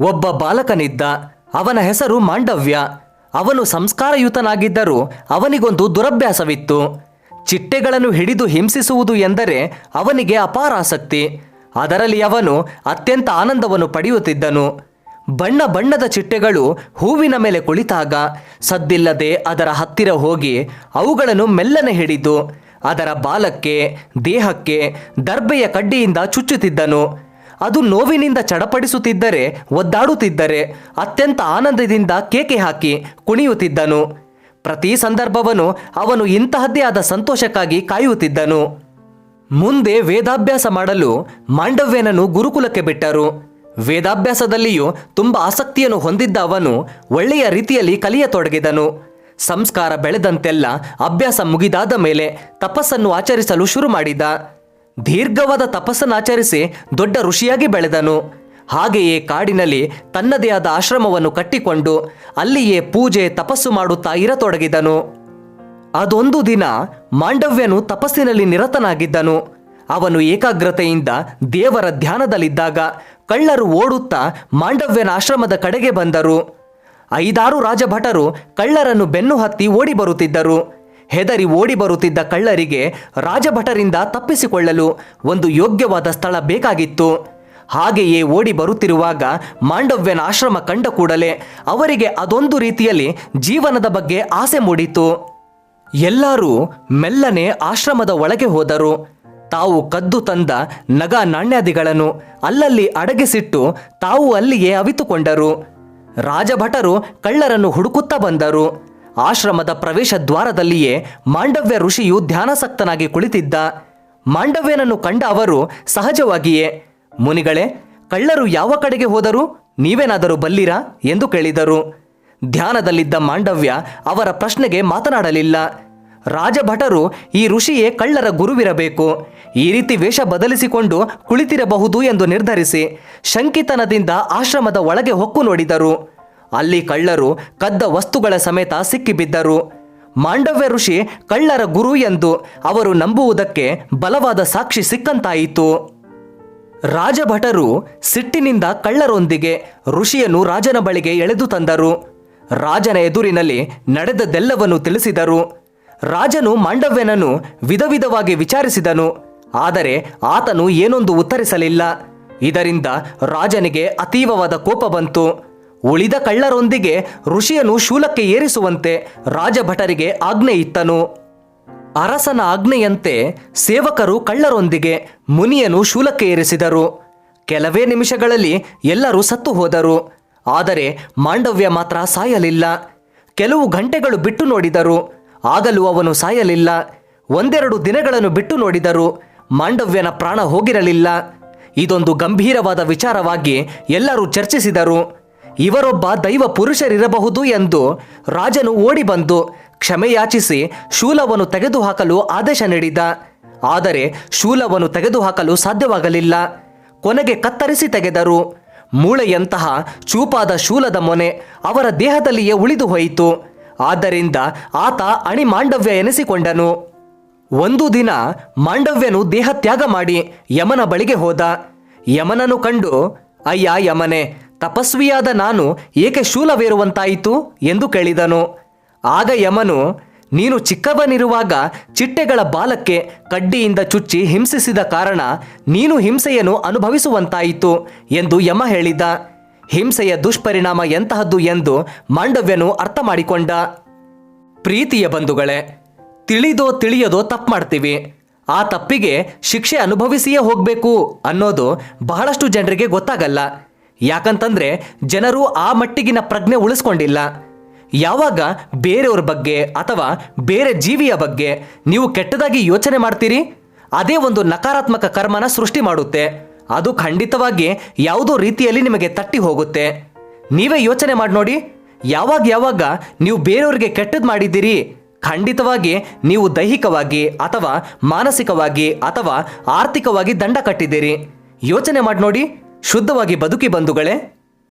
ಒಬ್ಬ ಬಾಲಕನಿದ್ದ, ಅವನ ಹೆಸರು ಮಾಂಡವ್ಯ. ಅವನು ಸಂಸ್ಕಾರಯುತನಾಗಿದ್ದರೂ ಅವನಿಗೊಂದು ದುರಭ್ಯಾಸವಿತ್ತು. ಚಿಟ್ಟೆಗಳನ್ನು ಹಿಡಿದು ಹಿಂಸಿಸುವುದು ಎಂದರೆ ಅವನಿಗೆ ಅಪಾರ ಆಸಕ್ತಿ ಅದರಲ್ಲಿ ಅವನು ಅತ್ಯಂತ ಆನಂದವನ್ನು ಪಡೆಯುತ್ತಿದ್ದನು. ಬಣ್ಣ ಬಣ್ಣದ ಚಿಟ್ಟೆಗಳು ಹೂವಿನ ಮೇಲೆ ಕುಳಿತಾಗ, ಸದ್ದಿಲ್ಲದೆ ಅದರ ಹತ್ತಿರ ಹೋಗಿ ಅವುಗಳನ್ನು ಮೆಲ್ಲನೆ ಹಿಡಿದು, ಅದರ ಬಾಲಕ್ಕೆ, ದೇಹಕ್ಕೆ ದರ್ಬೆಯ ಕಡ್ಡಿಯಿಂದ ಚುಚ್ಚುತ್ತಿದ್ದನು. ಅದು ನೋವಿನಿಂದ ಚಡಪಡಿಸುತ್ತಿದ್ದರೆ, ಒದ್ದಾಡುತ್ತಿದ್ದರೆ, ಅತ್ಯಂತ ಆನಂದದಿಂದ ಕೇಕೆ ಹಾಕಿ ಕುಣಿಯುತ್ತಿದ್ದನು. ಪ್ರತಿ ಸಂದರ್ಭವನ್ನು ಅವನು ಇಂತಹದ್ದೇ ಆದ ಸಂತೋಷಕ್ಕಾಗಿ ಕಾಯುತ್ತಿದ್ದನು. ಮುಂದೆ ವೇದಾಭ್ಯಾಸ ಮಾಡಲು ಮಾಂಡವ್ಯನನ್ನು ಗುರುಕುಲಕ್ಕೆ ಬಿಟ್ಟರು. ವೇದಾಭ್ಯಾಸದಲ್ಲಿಯೂ ತುಂಬ ಆಸಕ್ತಿಯನ್ನು ಹೊಂದಿದ್ದ ಅವನು ಒಳ್ಳೆಯ ರೀತಿಯಲ್ಲಿ ಕಲಿಯತೊಡಗಿದನು. ಸಂಸ್ಕಾರ ಬೆಳೆದಂತೆಲ್ಲ ಅಭ್ಯಾಸ ಮುಗಿದಾದ ಮೇಲೆ ತಪಸ್ಸನ್ನು ಆಚರಿಸಲು ಶುರು ಮಾಡಿದ. ದೀರ್ಘವಾದ ತಪಸ್ಸನ್ನಾಚರಿಸಿ ದೊಡ್ಡ ಋಷಿಯಾಗಿ ಬೆಳೆದನು. ಹಾಗೆಯೇ ಕಾಡಿನಲ್ಲಿ ತನ್ನದೇ ಆದ ಆಶ್ರಮವನ್ನು ಕಟ್ಟಿಕೊಂಡು ಅಲ್ಲಿಯೇ ಪೂಜೆ, ತಪಸ್ಸು ಮಾಡುತ್ತಾ ಇರತೊಡಗಿದನು. ಅದೊಂದು ದಿನ ಮಾಂಡವ್ಯನು ತಪಸ್ಸಿನಲ್ಲಿ ನಿರತನಾಗಿದ್ದನು. ಅವನು ಏಕಾಗ್ರತೆಯಿಂದ ದೇವರ ಧ್ಯಾನದಲ್ಲಿದ್ದಾಗ ಕಳ್ಳರು ಓಡುತ್ತಾ ಮಾಂಡವ್ಯನ ಆಶ್ರಮದ ಕಡೆಗೆ ಬಂದರು. ಐದಾರು ರಾಜಭಟರು ಕಳ್ಳರನ್ನು ಬೆನ್ನು ಹತ್ತಿ ಓಡಿ ಬರುತ್ತಿದ್ದರು. ಹೆದರಿ ಓಡಿ ಬರುತ್ತಿದ್ದ ಕಳ್ಳರಿಗೆ ರಾಜಭಟರಿಂದ ತಪ್ಪಿಸಿಕೊಳ್ಳಲು ಒಂದು ಯೋಗ್ಯವಾದ ಸ್ಥಳ ಬೇಕಾಗಿತ್ತು. ಹಾಗೆಯೇ ಓಡಿ ಬರುತ್ತಿರುವಾಗ ಮಾಂಡವ್ಯನ ಆಶ್ರಮ ಕಂಡ ಕೂಡಲೇ ಅವರಿಗೆ ಅದೊಂದು ರೀತಿಯಲ್ಲಿ ಜೀವನದ ಬಗ್ಗೆ ಆಸೆ ಮೂಡಿತು. ಎಲ್ಲರೂ ಮೆಲ್ಲನೆ ಆಶ್ರಮದ ಒಳಗೆ ಹೋದರು. ತಾವು ಕದ್ದು ತಂದ ನಗ ನಾಣ್ಯಾದಿಗಳನ್ನು ಅಲ್ಲಲ್ಲಿ ಅಡಗಿಸಿಟ್ಟು ತಾವು ಅಲ್ಲಿಯೇ ಅವಿತುಕೊಂಡರು. ರಾಜಭಟರು ಕಳ್ಳರನ್ನು ಹುಡುಕುತ್ತಾ ಬಂದರು. ಆಶ್ರಮದ ಪ್ರವೇಶ ದ್ವಾರದಲ್ಲಿಯೇ ಮಾಂಡವ್ಯ ಋಷಿಯು ಧ್ಯಾನಾಸಕ್ತನಾಗಿ ಕುಳಿತಿದ್ದ. ಮಾಂಡವ್ಯನನ್ನು ಕಂಡ ಅವರು ಸಹಜವಾಗಿಯೇ, ಮುನಿಗಳೇ, ಕಳ್ಳರು ಯಾವ ಕಡೆಗೆ ಹೋದರೂ ನೀವೇನಾದರೂ ಬಲ್ಲಿರಾ? ಎಂದು ಕೇಳಿದರು. ಧ್ಯಾನದಲ್ಲಿದ್ದ ಮಾಂಡವ್ಯ ಅವರ ಪ್ರಶ್ನೆಗೆ ಮಾತನಾಡಲಿಲ್ಲ. ರಾಜಭಟರು ಈ ಋಷಿಯೇ ಕಳ್ಳರ ಗುರುವಿರಬೇಕು. ಈ ರೀತಿ ವೇಷ ಬದಲಿಸಿಕೊಂಡು ಕುಳಿತಿರಬಹುದು ಎಂದು ನಿರ್ಧರಿಸಿ ಶಂಕಿತನದಿಂದ ಆಶ್ರಮದ ಒಳಗೆ ಹೊಕ್ಕು ನೋಡಿದರು. ಅಲ್ಲಿ ಕಳ್ಳರು ಕದ್ದ ವಸ್ತುಗಳ ಸಮೇತ ಸಿಕ್ಕಿಬಿದ್ದರು. ಮಾಂಡವ್ಯ ಋಷಿ ಕಳ್ಳರ ಗುರು ಎಂದು ಅವರು ನಂಬುವುದಕ್ಕೆ ಬಲವಾದ ಸಾಕ್ಷಿ ಸಿಕ್ಕಂತಾಯಿತು. ರಾಜಭಟರು ಸಿಟ್ಟಿನಿಂದ ಕಳ್ಳರೊಂದಿಗೆ ಋಷಿಯನ್ನು ರಾಜನ ಬಳಿಗೆ ಎಳೆದು ತಂದರು. ರಾಜನ ಎದುರಿನಲ್ಲಿ ನಡೆದದ್ದೆಲ್ಲವನ್ನು ತಿಳಿಸಿದರು. ರಾಜನು ಮಾಂಡವ್ಯನನ್ನು ವಿಧ ವಿಧವಾಗಿ ವಿಚಾರಿಸಿದನು, ಆದರೆ ಆತನು ಏನೊಂದು ಉತ್ತರಿಸಲಿಲ್ಲ. ಇದರಿಂದ ರಾಜನಿಗೆ ಅತೀವವಾದ ಕೋಪ ಬಂತು. ಉಳಿದ ಕಳ್ಳರೊಂದಿಗೆ ಋಷಿಯನು ಶೂಲಕ್ಕೆ ಏರಿಸುವಂತೆ ರಾಜಭಟರಿಗೆ ಆಜ್ಞೆ ಇತ್ತನು ಅರಸನ ಆಜ್ಞೆಯಂತೆ ಸೇವಕರು ಕಳ್ಳರೊಂದಿಗೆ ಮುನಿಯನು ಶೂಲಕ್ಕೆ ಏರಿಸಿದರು. ಕೆಲವೇ ನಿಮಿಷಗಳಲ್ಲಿ ಎಲ್ಲರೂ ಸತ್ತು ಹೋದರು. ಆದರೆ ಮಾಂಡವ್ಯ ಮಾತ್ರ ಸಾಯಲಿಲ್ಲ. ಕೆಲವು ಗಂಟೆಗಳು ಬಿಟ್ಟು ನೋಡಿದರು. ಆಗಲೂ ಅವನು ಸಾಯಲಿಲ್ಲ. ಒಂದೆರಡು ದಿನಗಳನ್ನು ಬಿಟ್ಟು ನೋಡಿದರು. ಮಾಂಡವ್ಯನ ಪ್ರಾಣ ಹೋಗಿರಲಿಲ್ಲ. ಇದೊಂದು ಗಂಭೀರವಾದ ವಿಚಾರವಾಗಿ ಎಲ್ಲರೂ ಚರ್ಚಿಸಿದರು. ಇವರೊಬ್ಬ ದೈವ ಪುರುಷರಿರಬಹುದು ಎಂದು ರಾಜನು ಓಡಿಬಂದು ಕ್ಷಮೆಯಾಚಿಸಿ ಶೂಲವನ್ನು ತೆಗೆದುಹಾಕಲು ಆದೇಶ ನೀಡಿದ. ಆದರೆ ಶೂಲವನ್ನು ತೆಗೆದುಹಾಕಲು ಸಾಧ್ಯವಾಗಲಿಲ್ಲ. ಕೊನೆಗೆ ಕತ್ತರಿಸಿ ತೆಗೆದರು. ಮೂಳೆಯಂತಹ ಚೂಪಾದ ಶೂಲದ ಮೊನೆ ಅವರ ದೇಹದಲ್ಲಿಯೇ ಉಳಿದು ಹೋಯಿತು. ಆದ್ದರಿಂದ ಆತ ಅಣಿ ಮಾಂಡವ್ಯ ಎನಿಸಿಕೊಂಡನು. ಒಂದು ದಿನ ಮಾಂಡವ್ಯನು ದೇಹ ತ್ಯಾಗ ಮಾಡಿ ಯಮನ ಬಳಿಗೆ ಹೋದ. ಯಮನನು ಕಂಡು, ಅಯ್ಯ ಯಮನೆ ತಪಸ್ವಿಯಾದ ನಾನು ಏಕೆ ಶೂಲವೇರುವಂತಾಯಿತು ಎಂದು ಕೇಳಿದನು. ಆಗ ಯಮನು, ನೀನು ಚಿಕ್ಕವನಿರುವಾಗ ಚಿಟ್ಟೆಗಳ ಬಾಲಕ್ಕೆ ಕಡ್ಡಿಯಿಂದ ಚುಚ್ಚಿ ಹಿಂಸಿಸಿದ ಕಾರಣ ನೀನು ಹಿಂಸೆಯನ್ನು ಅನುಭವಿಸುವಂತಾಯಿತು ಎಂದು ಯಮ ಹೇಳಿದ. ಹಿಂಸೆಯ ದುಷ್ಪರಿಣಾಮ ಎಂತಹದ್ದು ಎಂದು ಮಾಂಡವ್ಯನು ಅರ್ಥ ಮಾಡಿಕೊಂಡ ಪ್ರೀತಿಯ ಬಂಧುಗಳೇ, ತಿಳಿದೋ ತಿಳಿಯದೋ ತಪ್ಪು ಮಾಡ್ತೀವಿ. ಆ ತಪ್ಪಿಗೆ ಶಿಕ್ಷೆ ಅನುಭವಿಸಿಯೇ ಹೋಗಬೇಕು ಅನ್ನೋದು ಬಹಳಷ್ಟು ಜನರಿಗೆ ಗೊತ್ತಾಗಲ್ಲ. ಯಾಕಂತಂದ್ರೆ ಜನರು ಆ ಮಟ್ಟಿಗಿನ ಪ್ರಜ್ಞೆ ಉಳಿಸ್ಕೊಂಡಿಲ್ಲ. ಯಾವಾಗ ಬೇರೆಯವ್ರ ಬಗ್ಗೆ ಅಥವಾ ಬೇರೆ ಜೀವಿಯ ಬಗ್ಗೆ ನೀವು ಕೆಟ್ಟದಾಗಿ ಯೋಚನೆ ಮಾಡ್ತೀರಿ? ಅದೇ ಒಂದು ನಕಾರಾತ್ಮಕ ಕರ್ಮನ ಸೃಷ್ಟಿ ಮಾಡುತ್ತೆ. ಅದು ಖಂಡಿತವಾಗಿ ಯಾವುದೋ ರೀತಿಯಲ್ಲಿ ನಿಮಗೆ ತಟ್ಟಿ ಹೋಗುತ್ತೆ. ನೀವೇ ಯೋಚನೆ ಮಾಡಿ ನೋಡಿ. ಯಾವಾಗ ಯಾವಾಗ ನೀವು ಬೇರೆಯವ್ರಿಗೆ ಕೆಟ್ಟದ್ದು ಮಾಡಿದ್ದೀರಿ? ಖಂಡಿತವಾಗಿ ನೀವು ದೈಹಿಕವಾಗಿ ಅಥವಾ ಮಾನಸಿಕವಾಗಿ ಅಥವಾ ಆರ್ಥಿಕವಾಗಿ ದಂಡ ಕಟ್ಟಿದ್ದೀರಿ. ಯೋಚನೆ ಮಾಡಿ ನೋಡಿ. ಶುದ್ಧವಾಗಿ ಬದುಕಿ ಬಂಧುಗಳೇ